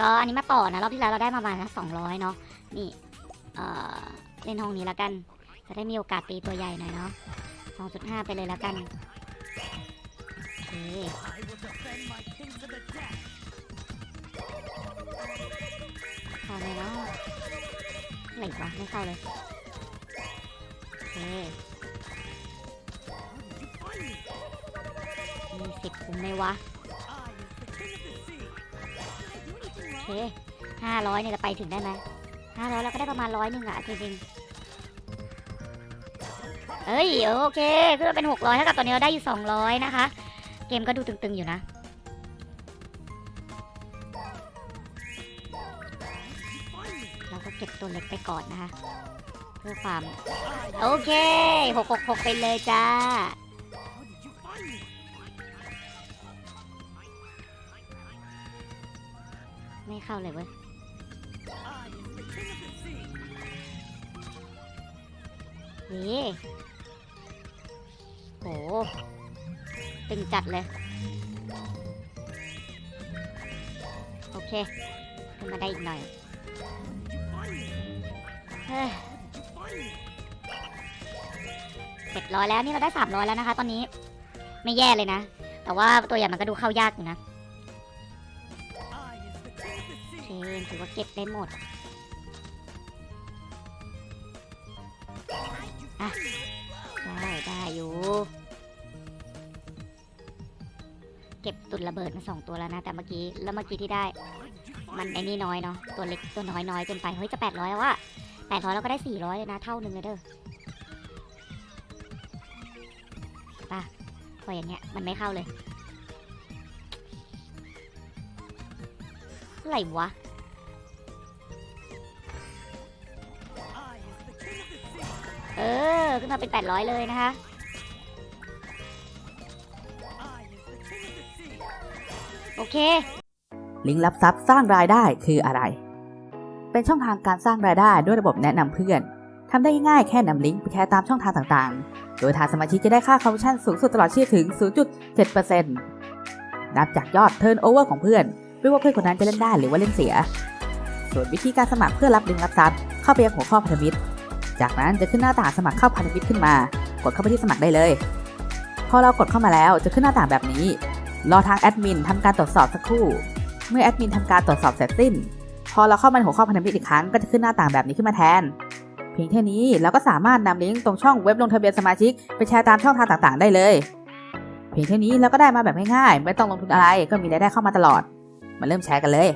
ก็อันนี้มาต่อนะ รอบที่แล้วเราได้มาประมาณสองร้อยเนาะ นี่เออเล่นห้องนี้แล้วกัน จะได้มีโอกาสตีตัวใหญ่หน่อยเนาะสองจุดห้าไปเลยแล้วกันโอเคเข้าเลยเนาะอะไรวะไม่เข้าเลยโอเคมีสิบคุ้มไหมวะ เคห้าร้อยเนี่ยจะไปถึงได้ไหมห้าร้อยเราก็ได้ประมาณร้อยหนึ่งอะจริงๆเอ้ยโอเคขึ้นมาเป็นหกร้อยเท่ากับตอนนี้เราได้อยู่สองร้อยนะคะ เกมก็ดูตึงๆอยู่นะเราก็เก็บตัวเล็กไปก่อนนะคะเพื่อความโอเคหกหกหกไปเลยจ้า ไม่เข้าเลยเว้ยนี่โหตึงจัดเลย โอเคขึ้นมาได้อีกหน่อย เฮ้ยเจ็ดร้อยแล้วนี่เราได้สามร้อยแล้วนะคะ ตอนนี้ ไม่แย่เลยนะ แต่ว่าตัวอย่มันก็ดูเข้ายากอยู่นะ อเคถือว่าเก็บได้หมด อะ ได้ได้อยู่ เก็บตุนระเบิดมาสองตัวแล้วนะ แต่เมื่อกี้ แล้วเมื่อกี้ที่ได้ มันไอ้นี่น้อยเนาะ ตัวเล็กตัวน้อยน้อยเกินไป เฮ้ยจะแปดร้อยแล้วอะแปดร้อยแล้วก็ได้สี่ร้อยเลยนะ เท่าหนึ่งเลยเด้อป่ะพออย่างเงี้ย มันไม่เข้าเลย อะไรวะ ขึ้นมาเป็น 800 เลยนะคะ โอเค ลิงก์รับทรัพย์สร้างรายได้คืออะไร เป็นช่องทางการสร้างรายได้ด้วยระบบแนะนำเพื่อนทำได้ง่ายแค่นำลิงก์ไปแชร์ตามช่องทางต่างๆ โดยทางสมาชิกจะได้ค่าคอมมิชชั่นสูงสุดตลอดชีพถึง 0.7%นับจากยอดเทิร์นโอเวอร์ของเพื่อน ไม่ว่าเพื่อนคนนั้นจะเล่นได้หรือว่าเล่นเสีย ส่วนวิธีการสมัครเพื่อรับลิงก์รับทรัพย์เข้าไปยังหัวข้อพันธมิตร จากนั้นจะขึ้นหน้าต่างสมัครเข้าพันธมิตรขึ้นมา กดเข้าไปที่สมัครได้เลย พอเรากดเข้ามาแล้วจะขึ้นหน้าต่างแบบนี้ รอทางแอดมินทำการตรวจสอบสักครู่ เมื่อแอดมินทำการตรวจสอบเสร็จสิ้น พอเราเข้ามาในหัวข้อพันธมิตรอีกครั้งก็จะขึ้นหน้าต่างแบบนี้ขึ้นมาแทน เพียงแค่นี้เราก็สามารถนำลิงก์ตรงช่องเว็บลงทะเบียนสมาชิกไปแชร์ตามช่องทางต่างๆ ได้เลย เพียงแค่นี้เราก็ได้มาแบบง่ายๆไม่ต้องลงทุนอะไรก็มีรายได้เข้ามาตลอด มาเริ่มแชร์กันเลย